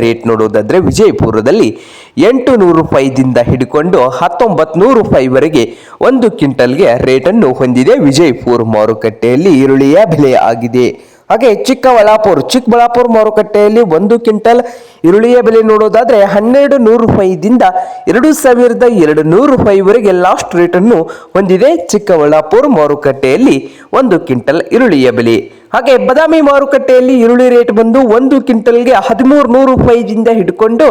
Rate ನೋಡುವುದಾದ್ರೆ ವಿಜಯಪುರದಲ್ಲಿ ಎಂಟು ನೂರು ರೂಪಾಯಿದಿಂದ ಹಿಡ್ಕೊಂಡು ಹತ್ತೊಂಬತ್ತು ನೂರು ರೂಪಾಯಿವರೆಗೆ ಒಂದು ಕ್ವಿಂಟಲ್ಗೆ ರೇಟನ್ನು ಹೊಂದಿದೆ ವಿಜಯಪುರ ಮಾರುಕಟ್ಟೆಯಲ್ಲಿ ಈರುಳ್ಳಿಯ ಬೆಲೆ ಆಗಿದೆ. ಹಾಗೆ ಚಿಕ್ಕಬಳ್ಳಾಪುರ ಚಿಕ್ಕಬಳ್ಳಾಪುರ ಮಾರುಕಟ್ಟೆಯಲ್ಲಿ ಒಂದು ಕ್ವಿಂಟಲ್ ಈರುಳ್ಳಿಯ ಬೆಲೆ ನೋಡೋದಾದ್ರೆ ಹನ್ನೆರಡು ನೂರು ರೂಪಾಯಿದಿಂದ ಎರಡು ಸಾವಿರದ ಎರಡು ನೂರು ರೂಪಾಯಿವರೆಗೆ ಲಾಸ್ಟ್ ರೇಟನ್ನು ಹೊಂದಿದೆ ಚಿಕ್ಕಬಳ್ಳಾಪುರ ಮಾರುಕಟ್ಟೆಯಲ್ಲಿ ಒಂದು ಕ್ವಿಂಟಲ್ ಈರುಳ್ಳಿಯ ಬೆಲೆ. ಹಾಗೆ ಬದಾಮಿ ಮಾರುಕಟ್ಟೆಯಲ್ಲಿ ಈರುಳ್ಳಿ ರೇಟ್ ಬಂದು ಒಂದು ಕ್ವಿಂಟಲ್ಗೆ ಹದಿಮೂರು ನೂರು ರೂಪಾಯಿಯಿಂದ ಹಿಡ್ಕೊಂಡು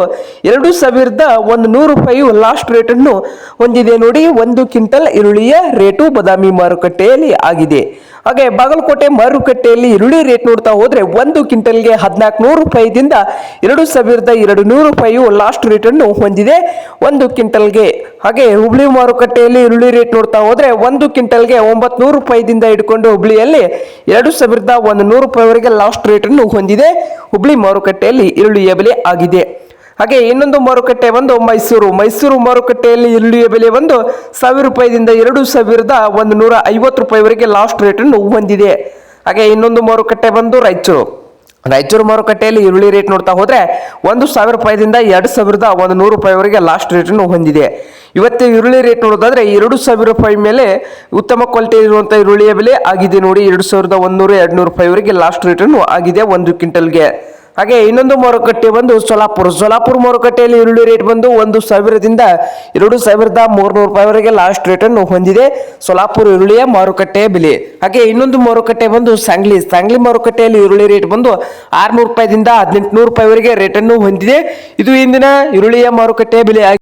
ಎರಡು ಸಾವಿರದ ಒಂದು ನೂರು ರೂಪಾಯಿ ಲಾಸ್ಟ್ ರೇಟನ್ನು ಹೊಂದಿದೆ ನೋಡಿ, ಒಂದು ಕ್ವಿಂಟಲ್ ಈರುಳ್ಳಿಯ ರೇಟು ಬದಾಮಿ ಮಾರುಕಟ್ಟೆಯಲ್ಲಿ ಆಗಿದೆ. ಹಾಗೆ ಬಾಗಲಕೋಟೆ ಮಾರುಕಟ್ಟೆಯಲ್ಲಿ ಈರುಳ್ಳಿ ರೇಟ್ ನೋಡ್ತಾ ಹೋದ್ರೆ ಒಂದು ಕ್ವಿಂಟಲ್ಗೆ ಹದಿನಾಲ್ಕು ನೂರು ರೂಪಾಯಿದಿಂದ ಎರಡು ಸಾವಿರದ ಎರಡು ನೂರು ರೂಪಾಯಿಯು ಲಾಸ್ಟ್ ರೇಟನ್ನು ಹೊಂದಿದೆ. ಒಂದು ಕ್ವಿಂಟಲ್ಗೆ ಹಾಗೆ ಹುಬ್ಳಿ ಮಾರುಕಟ್ಟೆಯಲ್ಲಿ ಈರುಳ್ಳಿ ರೇಟ್ ನೋಡ್ತಾ ಹೋದ್ರೆ ಒಂದು ಕ್ವಿಂಟಲ್ಗೆ ಒಂಬತ್ತು ನೂರು ರೂಪಾಯಿದಿಂದ ಹಿಡ್ಕೊಂಡು ಹುಬ್ಳಿಯಲ್ಲಿ ಎರಡು ಸಾವಿರದ ಒಂದು ನೂರು ರೂಪಾಯಿವರೆಗೆ ಲಾಸ್ಟ್ ರೇಟನ್ನು ಹೊಂದಿದೆ. ಹುಬ್ಳಿ ಮಾರುಕಟ್ಟೆಯಲ್ಲಿ ಈರುಳ್ಳಿಯ ಬೆಲೆ ಆಗಿದೆ. ಹಾಗೆ ಇನ್ನೊಂದು ಮಾರುಕಟ್ಟೆ ಬಂದು ಮೈಸೂರು. ಮೈಸೂರು ಮಾರುಕಟ್ಟೆಯಲ್ಲಿ ಈರುಳ್ಳಿಯ ಬೆಲೆ ಬಂದು ಸಾವಿರ ರೂಪಾಯಿದಿಂದ ಎರಡು ಸಾವಿರದ ಒಂದು ನೂರ ಐವತ್ತು ರೂಪಾಯಿವರೆಗೆ ಲಾಸ್ಟ್ ರೇಟನ್ನು ಹೊಂದಿದೆ. ಹಾಗೆ ಇನ್ನೊಂದು ಮಾರುಕಟ್ಟೆ ಬಂದು ರಾಯಚೂರು. ರಾಯಚೂರು ಮಾರುಕಟ್ಟೆಯಲ್ಲಿ ಈರುಳ್ಳಿ ರೇಟ್ ನೋಡ್ತಾ ಹೋದರೆ ಒಂದು ಸಾವಿರ ರೂಪಾಯಿದಿಂದ ಎರಡು ಸಾವಿರದ ಒಂದು ನೂರು ರೂಪಾಯಿವರೆಗೆ ಲಾಸ್ಟ್ ರೇಟನ್ನು ಹೊಂದಿದೆ. ಇವತ್ತು ಈರುಳ್ಳಿ ರೇಟ್ ನೋಡೋದಾದ್ರೆ ಎರಡು ಸಾವಿರ ರೂಪಾಯಿ ಮೇಲೆ ಉತ್ತಮ ಕ್ವಾಲಿಟಿ ಇರುವಂಥ ಈರುಳ್ಳಿಯ ಬೆಲೆ ಆಗಿದೆ ನೋಡಿ. ಎರಡು ಸಾವಿರದ ಒಂದೂರು ಎರಡು ನೂರು ರೂಪಾಯಿವರೆಗೆ ಲಾಸ್ಟ್ ರೇಟನ್ನು ಆಗಿದೆ ಒಂದು ಕ್ವಿಂಟಲ್ಗೆ. ಹಾಗೆ ಇನ್ನೊಂದು ಮಾರುಕಟ್ಟೆ ಬಂದು ಸೋಲಾಪುರ. ಸೋಲಾಪುರ ಮಾರುಕಟ್ಟೆಯಲ್ಲಿ ಈರುಳ್ಳಿ ರೇಟ್ ಬಂದು ಒಂದು ಸಾವಿರದಿಂದ ಎರಡು ಸಾವಿರದ ಮೂರ್ನೂರು ರೂಪಾಯಿವರೆಗೆ ಲಾಸ್ಟ್ ರೇಟನ್ನು ಹೊಂದಿದೆ. ಸೋಲಾಪುರ ಈರುಳ್ಳಿಯ ಮಾರುಕಟ್ಟೆಯ ಬೆಲೆ. ಹಾಗೆ ಇನ್ನೊಂದು ಮಾರುಕಟ್ಟೆ ಬಂದು ಸಾಂಗ್ಲಿ. ಸಾಂಗ್ಲಿ ಮಾರುಕಟ್ಟೆಯಲ್ಲಿ ಈರುಳ್ಳಿ ರೇಟ್ ಬಂದು ಆರ್ನೂರು ರೂಪಾಯಿದಿಂದ ಹದಿನೆಂಟುನೂರು ರೂಪಾಯಿವರೆಗೆ ರೇಟನ್ನು ಹೊಂದಿದೆ. ಇದು ಇಂದಿನ ಈರುಳ್ಳಿಯ ಮಾರುಕಟ್ಟೆಯ ಬೆಲೆ